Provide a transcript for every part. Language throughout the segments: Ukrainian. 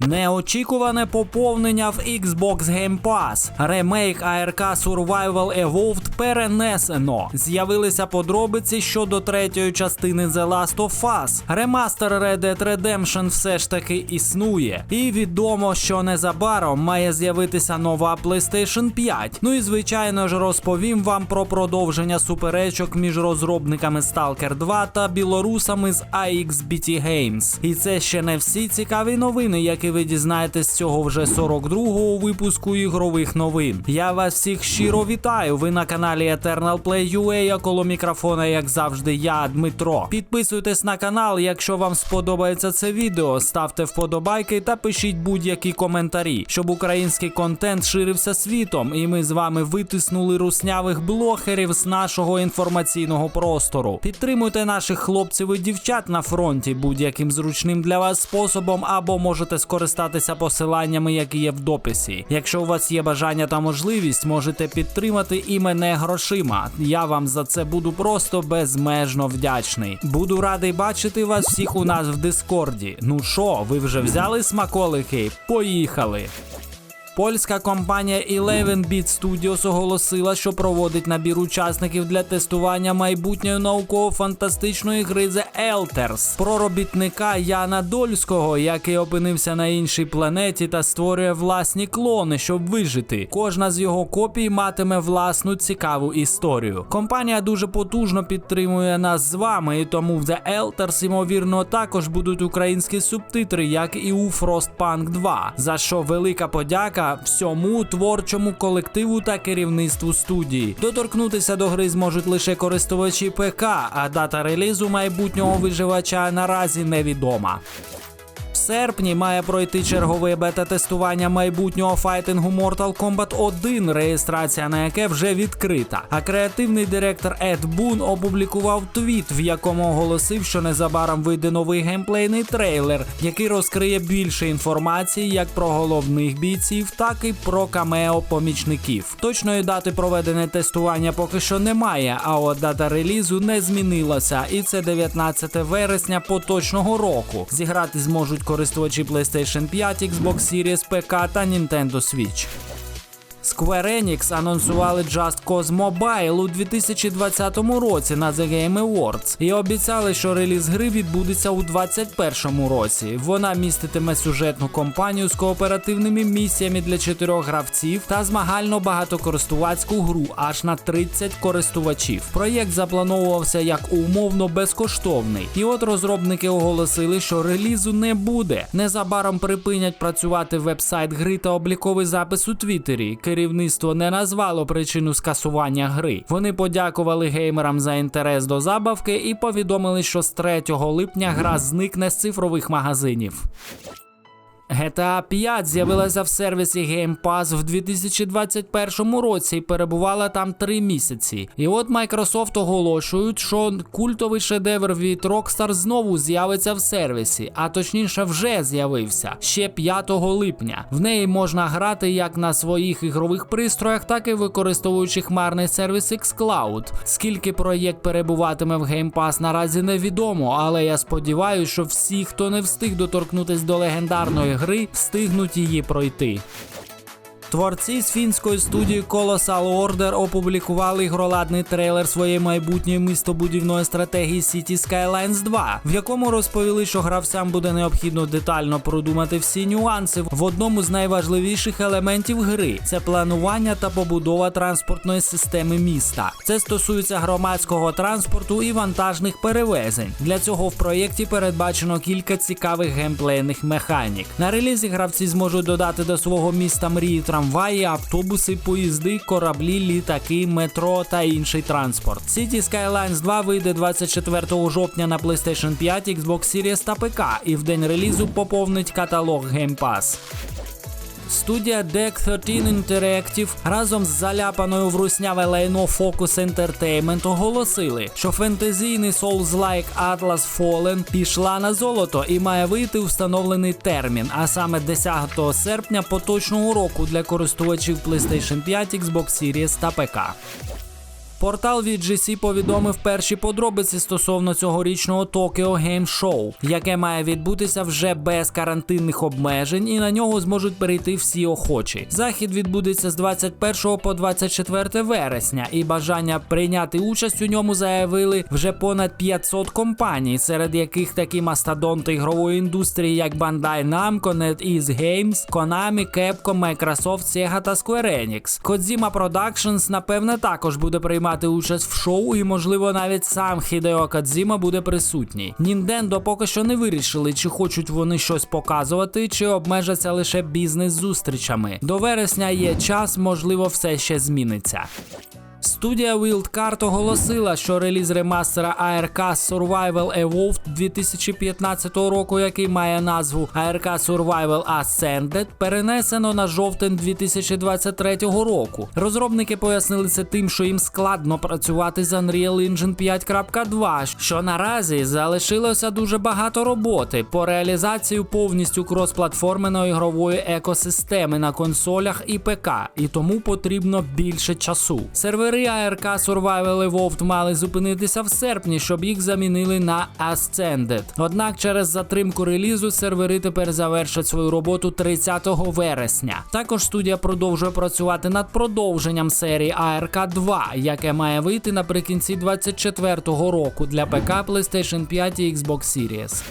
Неочікуване поповнення в Xbox Game Pass. Ремейк ARK Survival Evolved перенесено. З'явилися подробиці щодо третьої частини The Last of Us. Ремастер Red Dead Redemption все ж таки існує. І відомо, що незабаром має з'явитися нова PlayStation 5. Ну і звичайно ж розповім вам про продовження суперечок між розробниками Stalker 2 та білорусами з AXBT Games. І це ще не всі цікаві новини, які ви дізнаєтесь цього вже 42-го випуску ігрових новин. Я вас всіх щиро вітаю. Ви на каналі Eternal Play UA, а коло мікрофона, як завжди, я Дмитро. Підписуйтесь на канал, якщо вам сподобається це відео. Ставте вподобайки та пишіть будь-які коментарі, щоб український контент ширився світом, і ми з вами витиснули руснявих блогерів з нашого інформаційного простору. Підтримуйте наших хлопців і дівчат на фронті будь-яким зручним для вас способом, або можете скористатися посиланнями, які є в дописі. Якщо у вас є бажання та можливість, можете підтримати і мене грошима. Я вам за це буду просто безмежно вдячний. Буду радий бачити вас всіх у нас в Дискорді. Ну що, ви вже взяли смаколики? Поїхали! Польська компанія 11-Bit Studios оголосила, що проводить набір учасників для тестування майбутньої науково-фантастичної гри The Elders про робітника Яна Дольського, який опинився на іншій планеті та створює власні клони, щоб вижити. Кожна з його копій матиме власну цікаву історію. Компанія дуже потужно підтримує нас з вами, і тому в The Elders, ймовірно, також будуть українські субтитри, як і у Frostpunk 2, за що велика подяка всьому творчому колективу та керівництву студії. Доторкнутися до гри зможуть лише користувачі ПК, а дата релізу майбутнього виживача наразі невідома. Серпні має пройти чергове бета-тестування майбутнього файтингу Mortal Kombat 1, реєстрація на яке вже відкрита. А креативний директор Ед Бун опублікував твіт, в якому оголосив, що незабаром вийде новий геймплейний трейлер, який розкриє більше інформації як про головних бійців, так і про камео помічників. Точної дати проведення тестування поки що немає, а от дата релізу не змінилася, і це 19 вересня поточного року. Зіграти зможуть користувачі PlayStation 5, Xbox Series, ПК та Nintendo Switch. Square Enix анонсували Just Cause Mobile у 2020 році на The Game Awards і обіцяли, що реліз гри відбудеться у 2021 році. Вона міститиме сюжетну кампанію з кооперативними місіями для чотирьох гравців та змагально багатокористувацьку гру аж на 30 користувачів. Проєкт заплановувався як умовно безкоштовний. І от розробники оголосили, що релізу не буде. Незабаром припинять працювати веб-сайт гри та обліковий запис у Твіттері. Керівництво не назвало причину скасування гри. Вони подякували геймерам за інтерес до забавки і повідомили, що з 3 липня гра зникне з цифрових магазинів. GTA 5 з'явилася в сервісі Game Pass в 2021 році і перебувала там три місяці. І от Microsoft оголошують, що культовий шедевр від Rockstar знову з'явиться в сервісі, а точніше вже з'явився ще 5 липня. В неї можна грати як на своїх ігрових пристроях, так і використовуючи хмарний сервіс xCloud. Скільки проєкт перебуватиме в Game Pass наразі невідомо, але я сподіваюся, що всі, хто не встиг доторкнутись до легендарної гри, встигнуть її пройти. Творці з фінської студії Colossal Order опублікували ігроладний трейлер своєї майбутньої містобудівної стратегії City Skylines 2, в якому розповіли, що гравцям буде необхідно детально продумати всі нюанси в одному з найважливіших елементів гри це планування та побудова транспортної системи міста. Це стосується громадського транспорту і вантажних перевезень. Для цього в проєкті передбачено кілька цікавих геймплейних механік. На релізі гравці зможуть додати до свого міста мрії трамваї, автобуси, поїзди, кораблі, літаки, метро та інший транспорт. City Skylines 2 вийде 24 жовтня на PlayStation 5, Xbox Series та ПК, і в день релізу поповнить каталог Game Pass. Студія Deck 13 Interactive разом з заляпаною в русняве лайно Focus Entertainment оголосили, що фентезійний Souls-like Atlas Fallen пішла на золото і має вийти встановлений термін, а саме 10 серпня поточного року для користувачів PlayStation 5, Xbox Series та ПК. Портал VGC повідомив перші подробиці стосовно цьогорічного Tokyo Game Show, яке має відбутися вже без карантинних обмежень, і на нього зможуть перейти всі охочі. Захід відбудеться з 21 по 24 вересня, і бажання прийняти участь у ньому заявили вже понад 500 компаній, серед яких такі мастодонти ігрової індустрії, як Bandai Namco, NetEase Games, Konami, Capcom, Microsoft, Sega та Square Enix. Kojima Productions, напевне, також буде приймати участь в шоу, і можливо навіть сам Хідео Кадзіма буде присутній. Ніндендо поки що не вирішили, чи хочуть вони щось показувати, чи обмежаться лише бізнес-зустрічами. До вересня є час, можливо, все ще зміниться. Студія Wildcard оголосила, що реліз ремастера ARK Survival Evolved 2015 року, який має назву ARK Survival Ascended, перенесено на жовтень 2023 року. Розробники пояснили це тим, що їм складно працювати з Unreal Engine 5.2, що наразі залишилося дуже багато роботи по реалізацію повністю кросплатформеної ігрової екосистеми на консолях і ПК, і тому потрібно більше часу. Сервери ARK Survival Evolved мали зупинитися в серпні, щоб їх замінили на Ascended. Однак через затримку релізу сервери тепер завершать свою роботу 30 вересня. Також студія продовжує працювати над продовженням серії ARK 2, яке має вийти наприкінці 2024 року для ПК, PlayStation 5 і Xbox Series.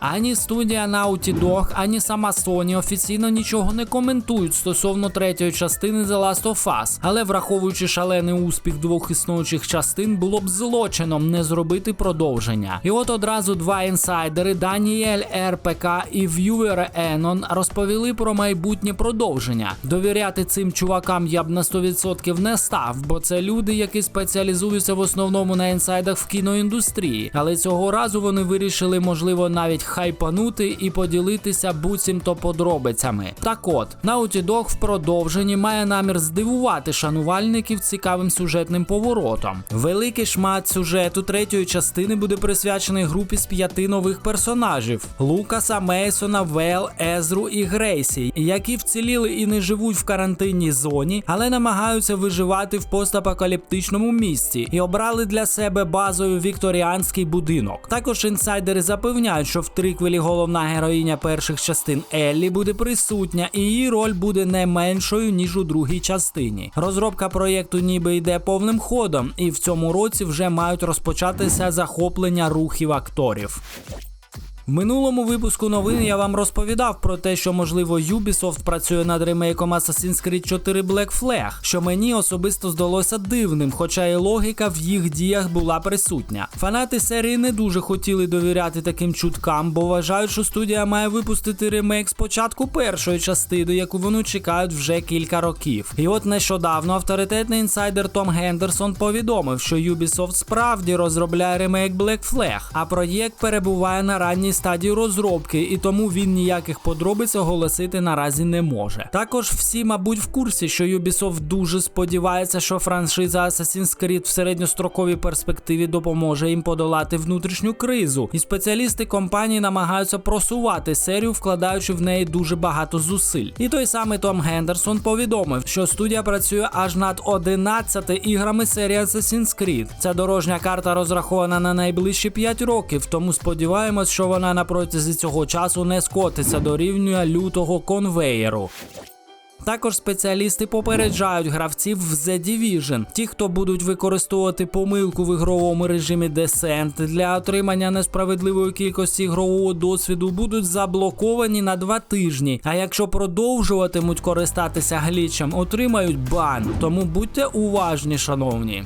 Ані студія Naughty Dog, ані сама Sony офіційно нічого не коментують стосовно третьої частини The Last of Us, але враховуючи шалений успіх двох існуючих частин, було б злочином не зробити продовження. І от одразу два інсайдери Даніель РПК і В'юер Енон розповіли про майбутнє продовження. Довіряти цим чувакам я б на 100% не став, бо це люди, які спеціалізуються в основному на інсайдах в кіноіндустрії. Але цього разу вони вирішили, можливо, навіть хайпанути і поділитися буцімто подробицями. Так от, Naughty Dog в продовженні має намір здивувати шанувальників цікавим сюжетним поворотом. Великий шмат сюжету третьої частини буде присвячений групі з п'яти нових персонажів: Лукаса, Мейсона, Вел, Езру і Грейсі, які вціліли і не живуть в карантинній зоні, але намагаються виживати в постапокаліптичному місті і обрали для себе базою вікторіанський будинок. Також інсайдери запевняють, що в триквелі головна героїня перших частин Еллі буде присутня, і її роль буде не меншою ніж у другій частині. Розробка проєкту ніби йде повним ходом, і в цьому році вже мають розпочатися захоплення рухів акторів. Минулому випуску новин я вам розповідав про те, що можливо Ubisoft працює над ремейком Assassin's Creed 4 Black Flag, що мені особисто здалося дивним, хоча і логіка в їх діях була присутня. Фанати серії не дуже хотіли довіряти таким чуткам, бо вважають, що студія має випустити ремейк спочатку першої частини, яку вони чекають вже кілька років. І от нещодавно авторитетний інсайдер Том Гендерсон повідомив, що Ubisoft справді розробляє ремейк Black Flag, а проєкт перебуває на ранній стадії розробки, і тому він ніяких подробиць оголосити наразі не може. Також всі, мабуть, в курсі, що Ubisoft дуже сподівається, що франшиза Assassin's Creed в середньостроковій перспективі допоможе їм подолати внутрішню кризу, і спеціалісти компанії намагаються просувати серію, вкладаючи в неї дуже багато зусиль. І той самий Том Гендерсон повідомив, що студія працює аж над 11 іграми серії Assassin's Creed. Ця дорожня карта розрахована на найближчі 5 років, тому сподіваємось, що вона на протязі цього часу не скотиться до рівня лютого конвеєру. Також спеціалісти попереджають гравців в The Division. Ті, хто будуть використовувати помилку в ігровому режимі Descent для отримання несправедливої кількості ігрового досвіду, будуть заблоковані на два тижні. А якщо продовжуватимуть користатися глічем, отримають бан. Тому будьте уважні, шановні.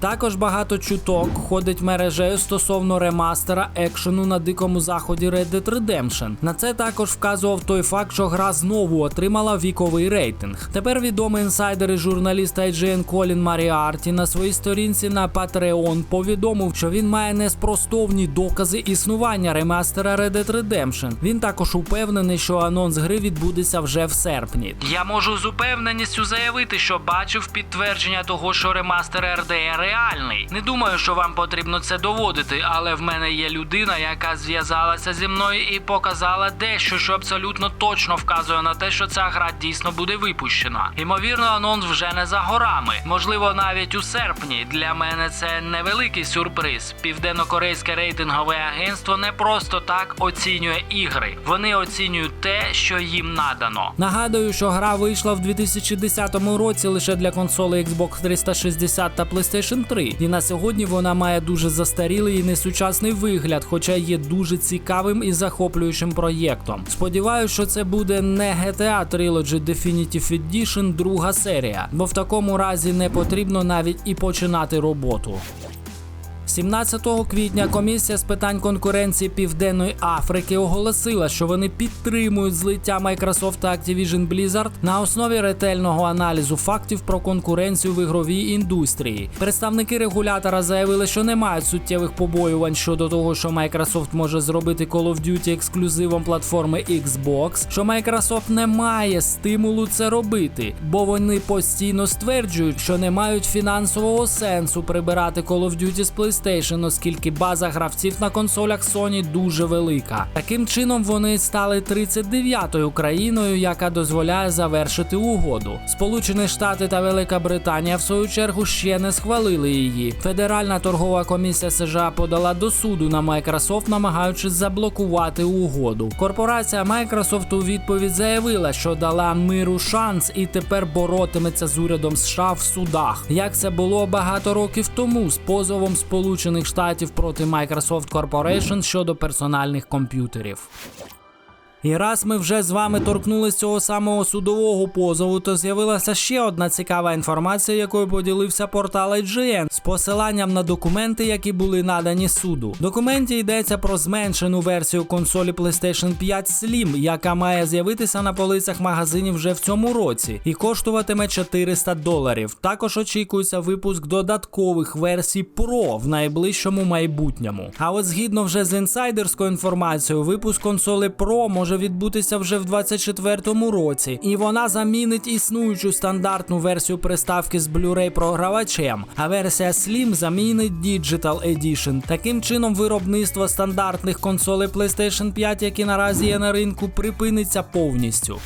Також багато чуток ходить мережею стосовно ремастера екшену на дикому заході Red Dead Redemption. На це також вказував той факт, що гра знову отримала віковий рейтинг. Тепер відомий інсайдер і журналіст IGN Колін Маріарті на своїй сторінці на Patreon повідомив, що він має неспростовні докази існування ремастера Red Dead Redemption. Він також упевнений, що анонс гри відбудеться вже в серпні. Я можу з упевненістю заявити, що бачив підтвердження того, що ремастер RDR реальний. Не думаю, що вам потрібно це доводити, але в мене є людина, яка зв'язалася зі мною і показала дещо, що абсолютно точно вказує на те, що ця гра дійсно буде випущена. Ймовірно, анонс вже не за горами. Можливо, навіть у серпні. Для мене це невеликий сюрприз. Південно-корейське рейтингове агентство не просто так оцінює ігри. Вони оцінюють те, що їм надано. Нагадую, що гра вийшла в 2010 році лише для консолей Xbox 360 та PlayStation 3. І на сьогодні вона має дуже застарілий і несучасний вигляд, хоча є дуже цікавим і захоплюючим проєктом. Сподіваюся, що це буде не GTA Trilogy Definitive Edition друга серія, бо в такому разі не потрібно навіть і починати роботу. 17 квітня комісія з питань конкуренції Південної Африки оголосила, що вони підтримують злиття Microsoft та Activision Blizzard на основі ретельного аналізу фактів про конкуренцію в ігровій індустрії. Представники регулятора заявили, що не мають суттєвих побоювань щодо того, що Microsoft може зробити Call of Duty ексклюзивом платформи Xbox, що Microsoft не має стимулу це робити, бо вони постійно стверджують, що не мають фінансового сенсу прибирати Call of Duty з PlayStation, оскільки база гравців на консолях Sony дуже велика. Таким чином вони стали 39-ю країною, яка дозволяє завершити угоду. Сполучені Штати та Велика Британія, в свою чергу, ще не схвалили її. Федеральна торгова комісія США подала до суду на Microsoft, намагаючись заблокувати угоду. Корпорація Microsoft у відповідь заявила, що дала миру шанс і тепер боротиметься з урядом США в судах. Як це було багато років тому з позовом Сполучених Штатів проти Microsoft Corporation щодо персональних комп'ютерів. І раз ми вже з вами торкнулись цього самого судового позову, то з'явилася ще одна цікава інформація, якою поділився портал IGN з посиланням на документи, які були надані суду. В документі йдеться про зменшену версію консолі PlayStation 5 Slim, яка має з'явитися на полицях магазинів вже в цьому році, і коштуватиме 400 доларів. Також очікується випуск додаткових версій Pro в найближчому майбутньому. А от згідно вже з інсайдерською інформацією, випуск консоли Pro може відбутися вже в 2024 році, і вона замінить існуючу стандартну версію приставки з Blu-ray програвачем. А версія Slim замінить Digital Edition. Таким чином, виробництво стандартних консолей PlayStation 5, які наразі є на ринку, припиниться повністю.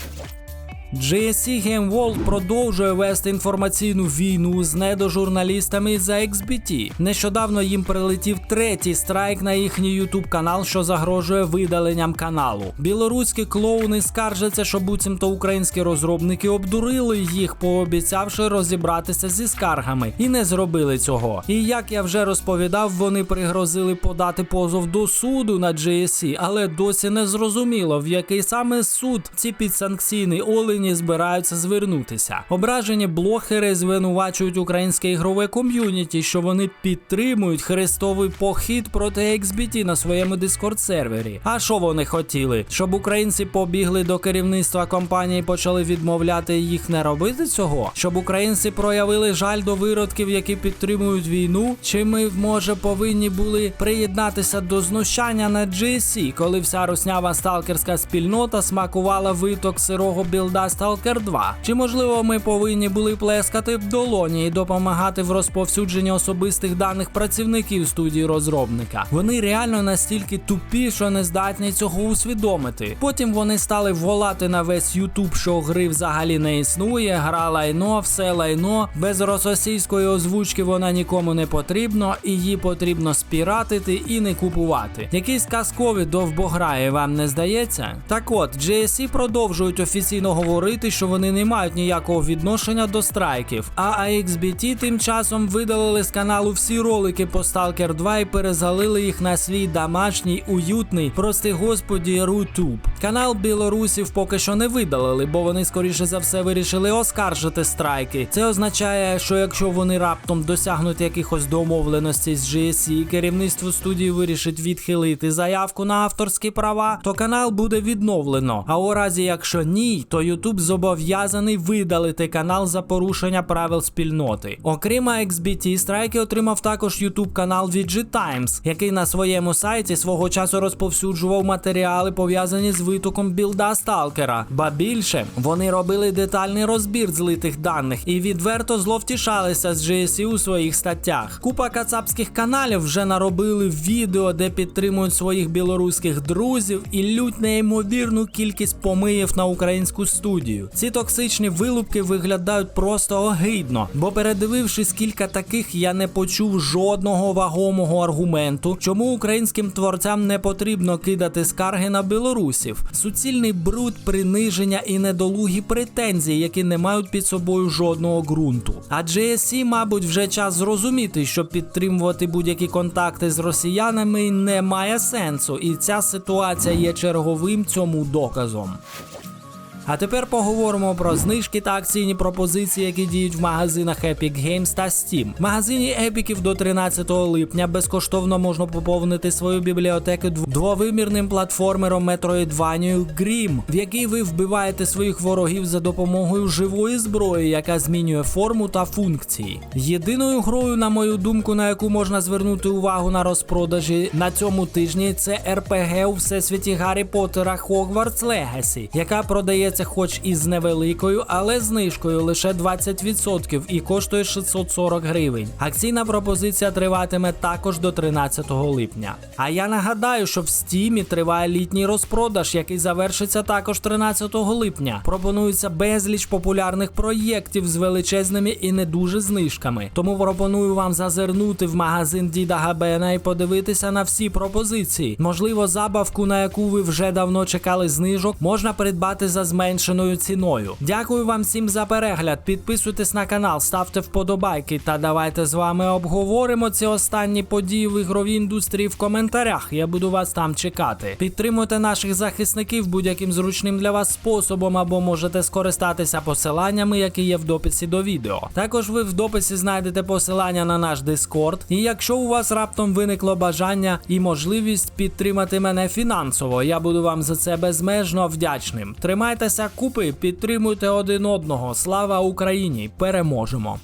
GSC Game World продовжує вести інформаційну війну з недожурналістами за XBT. Нещодавно їм прилетів третій страйк на їхній YouTube канал, що загрожує видаленням каналу. Білоруські клоуни скаржаться, що буцімто українські розробники обдурили їх, пообіцявши розібратися зі скаргами, і не зробили цього. І як я вже розповідав, вони пригрозили подати позов до суду на GSC, але досі не зрозуміло, в який саме суд ці підсанкційні олені збираються звернутися. Ображені блогери звинувачують українське ігрове ком'юніті, що вони підтримують хрестовий похід проти XBT на своєму дискорд сервері. А що вони хотіли? Щоб українці побігли до керівництва компанії і почали відмовляти їх не робити цього? Щоб українці проявили жаль до виродків, які підтримують війну? Чи ми може повинні були приєднатися до знущання на GSC, коли вся руснява сталкерська спільнота смакувала виток сирого білда Stalker 2? Чи можливо ми повинні були плескати в долоні і допомагати в розповсюдженні особистих даних працівників студії розробника? Вони реально настільки тупі, що не здатні цього усвідомити. Потім вони стали волати на весь Ютуб, що гри взагалі не існує, гра лайно, все лайно. Без російської озвучки вона нікому не потрібно, і її потрібно спіратити і не купувати. Якісь казкові довбограї вам не здається? Так от, GSC продовжують офіційно говорити, що вони не мають ніякого відношення до страйків. А AXBT тим часом видалили з каналу всі ролики по Stalker 2 і перезалили їх на свій домашній, уютний, прости господі, Рутуб. Канал білорусів поки що не видалили, бо вони скоріше за все вирішили оскаржити страйки. Це означає, що якщо вони раптом досягнуть якихось домовленостей з GSC, керівництво студії вирішить відхилити заявку на авторські права, то канал буде відновлено. А у разі, якщо ні, то YouTube YouTube зобов'язаний видалити канал за порушення правил спільноти. Окрім XBT, Страйки отримав також YouTube канал VG Times, який на своєму сайті свого часу розповсюджував матеріали пов'язані з витоком білда Сталкера. Ба більше вони робили детальний розбір злитих даних і відверто зловтішалися з GSE у своїх статтях. Купа кацапських каналів вже наробили відео, де підтримують своїх білоруських друзів і лють неймовірну кількість помиїв на українську студію. Ці токсичні вилупки виглядають просто огидно, бо передивившись кілька таких, я не почув жодного вагомого аргументу, чому українським творцям не потрібно кидати скарги на білорусів. Суцільний бруд, приниження і недолугі претензії, які не мають під собою жодного ґрунту. А GSE, мабуть, вже час зрозуміти, що підтримувати будь-які контакти з росіянами не має сенсу, і ця ситуація є черговим цьому доказом. А тепер поговоримо про знижки та акційні пропозиції, які діють в магазинах Epic Games та Steam. В магазині Епіків до 13 липня безкоштовно можна поповнити свою бібліотеку дв- двовимірним платформером Metroidvania Grim, в який ви вбиваєте своїх ворогів за допомогою живої зброї, яка змінює форму та функції. Єдиною грою, на мою думку, на яку можна звернути увагу на розпродажі на цьому тижні, це RPG у всесвіті Гаррі Поттера Hogwarts Legacy, яка продається хоч і з невеликою, але знижкою лише 20% і коштує 640 гривень. Акційна пропозиція триватиме також до 13 липня. А я нагадаю, що в стімі триває літній розпродаж, який завершиться також 13 липня. Пропонується безліч популярних проєктів з величезними і не дуже знижками. Тому пропоную вам зазирнути в магазин Діда Габена і подивитися на всі пропозиції. Можливо, забавку, на яку ви вже давно чекали знижок, можна придбати за зменшеною ціною. Дякую вам всім за перегляд. Підписуйтесь на канал, ставте вподобайки та давайте з вами обговоримо ці останні події в ігровій індустрії в коментарях. Я буду вас там чекати. Підтримуйте наших захисників будь-яким зручним для вас способом, або можете скористатися посиланнями, які є в дописі до відео. Також ви в дописі знайдете посилання на наш Discord. І якщо у вас раптом виникло бажання і можливість підтримати мене фінансово, я буду вам за це безмежно вдячним. Тримайтеся купи, підтримуйте один одного. Слава Україні! Переможемо!